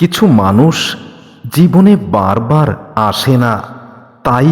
কিছু মানুষ জীবনে বারবার আসে না, তাই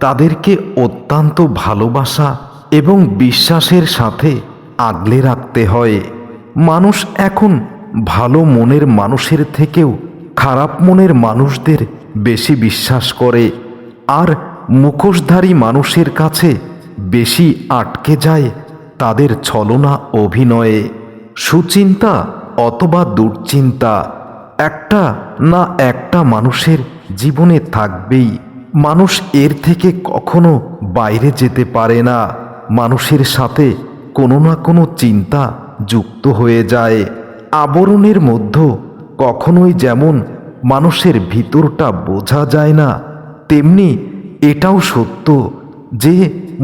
তাদেরকে অত্যন্ত ভালোবাসা এবং বিশ্বাসের সাথে আগলে রাখতে হয়। মানুষ এখন ভালো মনের মানুষের থেকেও খারাপ মনের মানুষদের বেশি বিশ্বাস করে, আর মুখোশধারী মানুষের কাছে বেশি আটকে যায় তাদের ছলনা অভিনয়ে। সুচিন্তা অথবা দুশ্চিন্তা একটা না একটা মানুষের জীবনে থাকবেই। মানুষ এর থেকে কখনো বাইরে যেতে পারে না। মানুষের সাথে কোনো না কোনো চিন্তা যুক্ত হয়ে যায়। আবরণের মধ্যে কখনোই যেমন মানুষের ভিতরটা বোঝা যায় না, তেমনি এটাও সত্য যে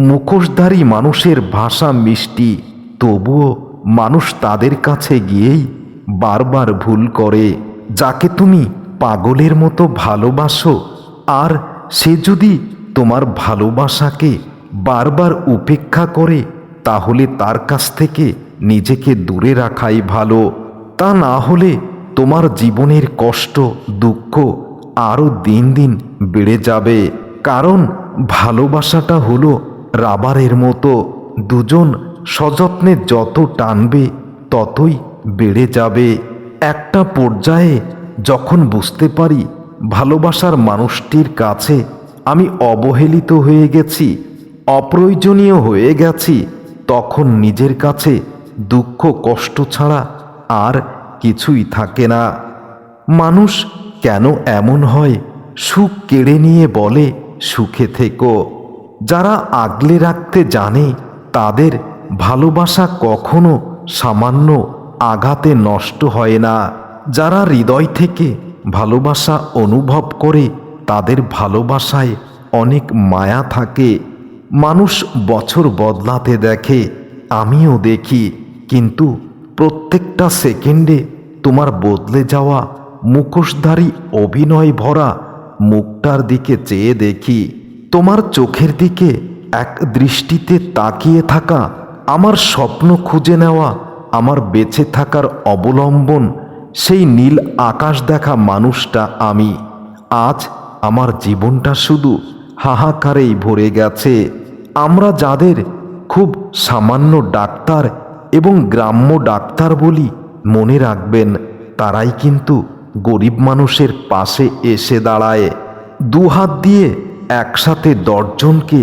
মুখোশধারী মানুষের ভাষা মিষ্টি, তবুও মানুষ তাদের কাছে গিয়েই বারবার ভুল করে। যাকে তুমি পাগলের মতো ভালোবাসো, আর সে যদি তোমার ভালোবাসাকে বারবার উপেক্ষা করে, তাহলে তার কাছ থেকে নিজেকে দূরে রাখাই ভালো। তা না হলে তোমার জীবনের কষ্ট, দুঃখ আরও দিন দিন বেড়ে যাবে। কারণ ভালোবাসাটা হলো রাবারের মতো। দুজন সযত্নে যত টানবে, ততই বেড়ে যাবে। একটা পর্যায়ে যখন বুঝতে পারি ভালোবাসার মানুষটির কাছে আমি অবহেলিত হয়ে গেছি, অপ্রয়োজনীয় হয়ে গেছি, তখন নিজের কাছে দুঃখ, কষ্ট ছাড়া আর কিছুই থাকে না। মানুষ কেন এমন হয়? সুখ কেড়ে নিয়ে বলে, সুখে থেকো। যারা আগলে রাখতে জানে, তাদের ভালোবাসা কখনো সামান্য আঘাতে নষ্ট হয় না। যারা হৃদয় থেকে ভালোবাসা অনুভব করে, তাদের ভালোবাসায় অনেক মায়া থাকে। মানুষ বছর বদলাতে দেখে, আমিও দেখি, কিন্তু প্রত্যেকটা সেকেন্ডে তোমার বদলে যাওয়া মুখোশধারী অভিনয় ভরা মুখটার দিকে চেয়ে দেখি। তোমার চোখের দিকে এক দৃষ্টিতে তাকিয়ে থাকা, আমার স্বপ্ন খুঁজে নেওয়া আমার বেঁচে থাকার অবলম্বন, সেই নীল আকাশ দেখা মানুষটা আমি। আজ আমার জীবনটা শুধু হাহাকারেই ভরে গেছে। আমরা যাদের খুব সামান্য ডাক্তার এবং গ্রাম্য ডাক্তার বলি মনে রাখবেন, তারাই কিন্তু গরিব মানুষের পাশে এসে দাঁড়ায়। দু হাত দিয়ে একসাথে দশজনকে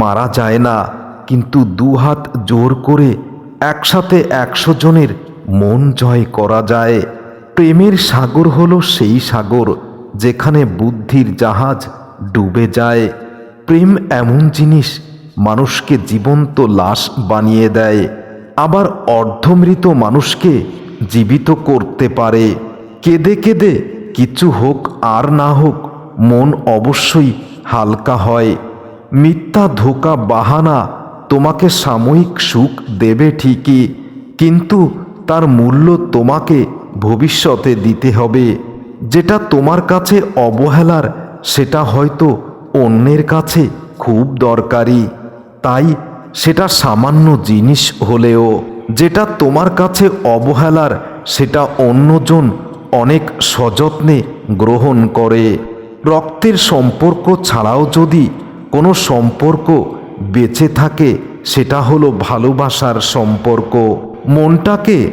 মারা যায় না, কিন্তু দুহাত জোর করে একসাথে একশো জনের মন জয় করা যায়। প্রেমের সাগর হলো সেই সাগর, যেখানে বুদ্ধির জাহাজ ডুবে যায়। প্রেম এমন জিনিস, মানুষকে জীবন্ত লাশ বানিয়ে দেয়। আবার অর্ধমৃত মানুষকে জীবিত করতে পারে। কেঁদে কেঁদে কিছু হোক আর না হোক, মন অবশ্যই হালকা হয়। মিথ্যা ধোকা বাহানা তোমাকে সাময়িক সুখ দেবে ঠিকই, কিন্তু তার মূল্য তোমাকে ভবিষ্যতে দিতে হবে। যেটা তোমার কাছে অবহেলার, সেটা হয়তো অন্যের কাছে খুব দরকারি। তাই সেটা সামান্য জিনিস হলেও, যেটা তোমার কাছে অবহেলার, সেটা অন্যজন অনেক সযত্নে গ্রহণ করে। রক্তের সম্পর্ক ছাড়াও যদি কোনো সম্পর্ক বেঁচে থাকে, সেটা হলো ভালোবাসার সম্পর্ক। মনটাকে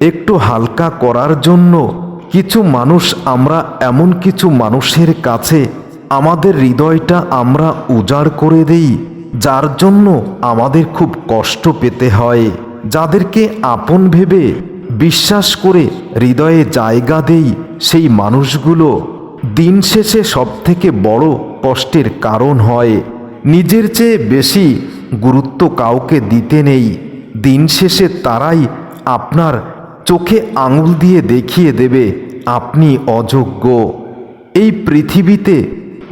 একটু হালকা করার জন্য কিছু মানুষ আমরা, এমন কিছু মানুষের কাছে আমাদের হৃদয়টা আমরা উজাড় করে দেই, যার জন্য আমাদের খুব কষ্ট পেতে হয়। যাদেরকে আপন ভেবে বিশ্বাস করে হৃদয়ে জায়গা দেই, সেই মানুষগুলো দিন শেষে সব থেকে বড় কষ্টের কারণ হয়। নিজের চেয়ে বেশি গুরুত্ব কাউকে দিতে নেই। দিন শেষে তারাই আপনার চোখে আঙুল দিয়ে দেখিয়ে দেবে, আপনি অযোগ্য। এই পৃথিবীতে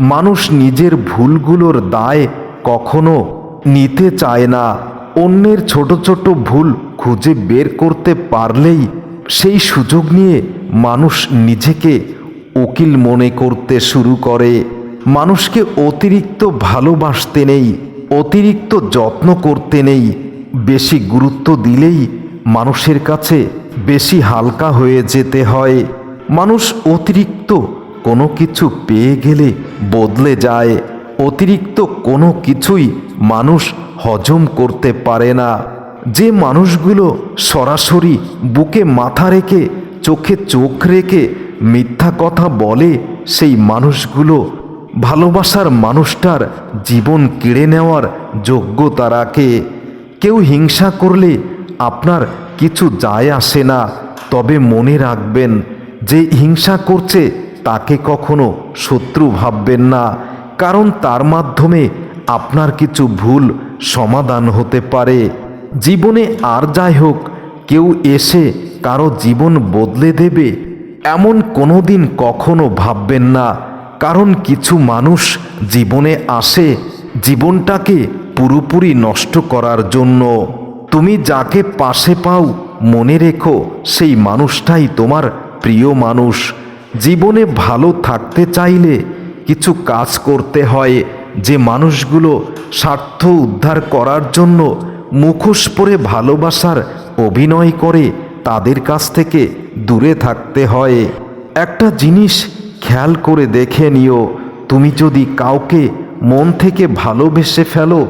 মানুষ নিজের ভুলগুলোর দায় কখনো নিতে চায় না। অন্যের ছোট ছোট ভুল খুঁজে বের করতে পারলেই সেই সুযোগ নিয়ে মানুষ নিজেকে উকিল মনে করতে শুরু করে। মানুষকে অতিরিক্ত ভালোবাসতে নেই, অতিরিক্ত যত্ন করতে নেই, বেশি গুরুত্ব দিলেই মানুষের কাছে বেশি হালকা হয়ে যেতে হয়। মানুষ অতিরিক্ত কোনো কিছু পেয়ে গেলে বদলে যায়, অতিরিক্ত কোনো কিছুই মানুষ হজম করতে পারে না। যে মানুষগুলো সরাসরি বুকে মাথা রেখে, চোখে চোখ রেখে মিথ্যা কথা বলে, সেই মানুষগুলো ভালোবাসার মানুষটার জীবন কেড়ে নেওয়ার যোগ্যতা রাখে কেউ হিংসা করলে আপনার কিছু যায় আসে না। তবে মনে রাখবেন, যে হিংসা করছে তাকে কখনো শত্রু ভাববেন না। কারণ তার মাধ্যমে আপনার কিছু ভুল সমাধান হতে পারে। জীবনে আর যাই হোক, কেউ এসে কারও জীবন বদলে দেবে, এমন কোনো দিন কখনো ভাববেন না। কারণ কিছু মানুষ জীবনে আসে জীবনটাকে পুরোপুরি নষ্ট করার জন্য। তুমি যাকে পাশে পাও, মনে রেখো, সেই মানুষটাই তোমার প্রিয় মানুষ। জীবনে ভালো থাকতে চাইলে কিছু কাজ করতে হয়, যে মানুষগুলো স্বার্থ উদ্ধার করার জন্য মুখোশ পরে ভালোবাসার অভিনয় করে, তাদের কাছ থেকে দূরে থাকতে হয়। একটা জিনিস খেয়াল করে দেখে নিও, তুমি যদি কাউকে মন থেকে ভালোবেসে ফেলো,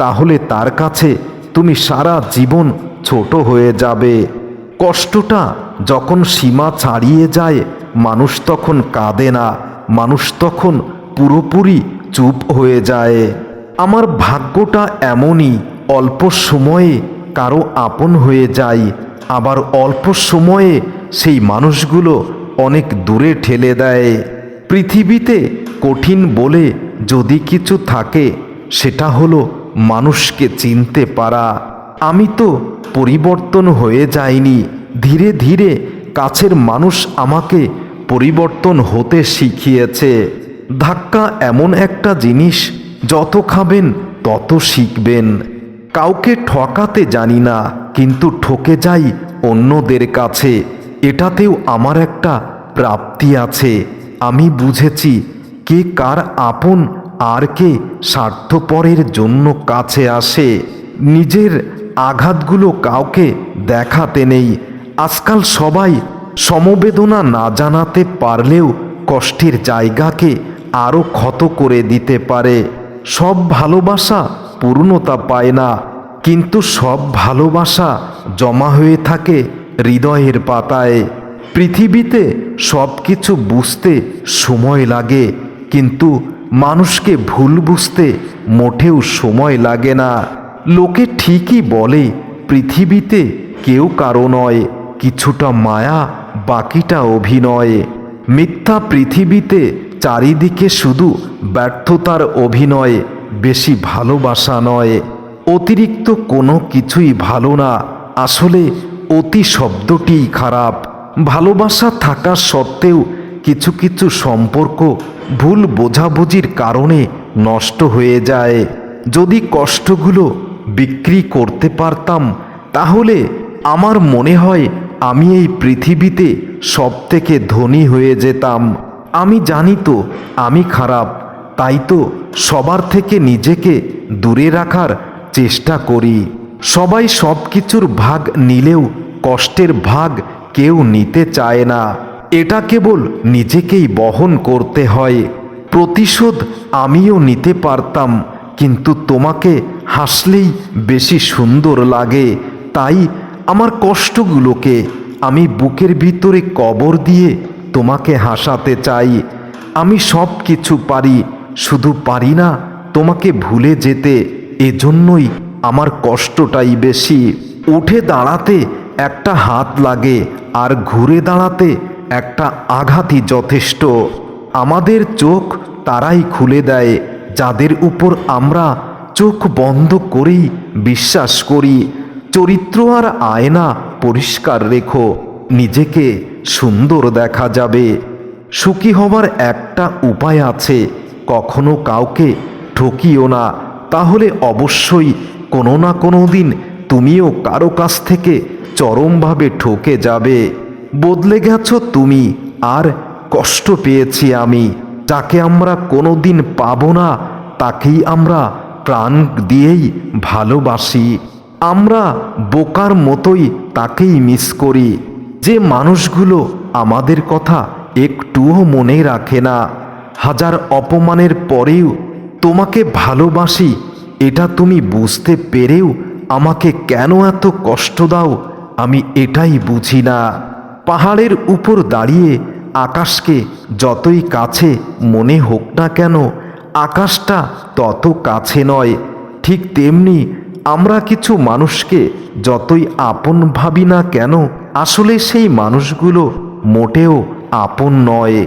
তাহলে তার কাছে তুমি সারা জীবন ছোট হয়ে যাবে। কষ্টটা যখন সীমা ছাড়িয়ে যায়, মানুষ তখন কাঁদে না, মানুষ তখন পুরোপুরি চুপ হয়ে যায়। আমার ভাগ্যটা এমনই, অল্প সময়ে কারও আপন হয়ে যায়, আবার অল্প সময়ে সেই মানুষগুলো অনেক দূরে ঠেলে দেয়। পৃথিবীতে কঠিন বলে যদি কিছু থাকে, সেটা হলো মানুষকে চিনতে পারা। আমি তো পরিবর্তন হয়ে যাইনি। ধীরে ধীরে কাছের মানুষ আমাকে পরিবর্তন হতে শিখিয়েছে। ধাক্কা এমন একটা জিনিস, যত খাবেন তত শিখবেন। কাউকে ঠকাতে জানি না, কিন্তু ঠকে যাই অন্যদের কাছে। এটাতেও আমার একটা প্রাপ্তি আছে। আমি বুঝেছি কে কার আপন আর কে স্বার্থপরের জন্য কাছে আসে। নিজের আঘাতগুলো কাউকে দেখাতে নেই। আজকাল সবাই সমবেদনা না জানাতে পারলেও কষ্টের জায়গাকে আরও ক্ষত করে দিতে পারে। সব ভালোবাসা পূর্ণতা পায় না, কিন্তু সব ভালোবাসা জমা হয়ে থাকে হৃদয়ের পাতায়। পৃথিবীতে সব কিছু বুঝতে সময় লাগে, কিন্তু মানুষকে ভুল বুঝতে মোটেও সময় লাগে না। লোকে ঠিকই বলে, পৃথিবীতে কেউ কারও নয়, কিছুটা মায়া, বাকিটা অভিনয়। মিথ্যা পৃথিবীতে চারিদিকে শুধু ব্যর্থতার অভিনয়, বেশি ভালোবাসা নয়। অতিরিক্ত কোনো কিছুই ভালো না। আসলে অতি শব্দটি খারাপ। ভালোবাসা থাকা সত্ত্বেও কিছু কিছু সম্পর্ক ভুল বোঝাবুঝির কারণে নষ্ট হয়ে যায়। যদি কষ্টগুলো বিক্রি করতে পারতাম, তাহলে আমার মনে হয় আমি এই পৃথিবীতে সব থেকে ধনী হয়ে যেতাম। আমি জানি তো, আমি খারাপ। তাই তো সবার থেকে নিজেকে দূরে রাখার চেষ্টা করি। সবাই সব কিছুর ভাগ নিলেও কষ্টের ভাগ কেউ নিতে চায় না। এটা কেবল নিজেকেই বহন করতে হয়। প্রতিশোধ আমিও নিতে পারতাম, কিন্তু তোমাকে হাসলেই বেশি সুন্দর লাগে। তাই আমার কষ্টগুলোকে আমি বুকের ভিতরে কবর দিয়ে তোমাকে হাসাতে চাই। আমি সব কিছু পারি, শুধু পারি না তোমাকে ভুলে যেতে। এজন্যই আমার কষ্টটাই বেশি। উঠে দাঁড়াতে একটা হাত লাগে আর ঘুরে দাঁড়াতে একটা আঘাতই যথেষ্ট। আমাদের চোখ তারাই খুলে দেয়, যাদের উপর আমরা চোখ বন্ধ করেই বিশ্বাস করি। চরিত্র আর আয়না পরিষ্কার রেখো, নিজেকে সুন্দর দেখা যাবে। সুখী হবার একটা উপায় আছে, কখনো কাউকে ঠকিও না। তাহলে অবশ্যই কোনো না কোনো দিন তুমিও কারও কাছ থেকে চরমভাবে ঠকে যাবে। বদলে গেছো তুমি, আর কষ্ট পেয়েছি আমি। যাকে আমরা কোনো দিন পাবো না, তাকেই আমরা প্রাণ দিয়েই ভালোবাসি। আমরা বোকার মতোই তাকেই মিস করি। যে মানুষগুলো আমাদের কথা একটুও মনে রাখে না। হাজার অপমানের পরেও তোমাকে ভালোবাসি এটা তুমি বুঝতে পেরেও আমাকে কেন এত কষ্ট দাও? আমি এটাই বুঝি না। পাহাড়ের উপর দাঁড়িয়ে আকাশকে যতই কাছে মনে হোক না কেন, আকাশটা তত কাছে নয়। ঠিক তেমনি আমরা কিছু মানুষকে যতই আপন ভাবি না কেন, আসলে সেই মানুষগুলো মোটেও আপন নয়।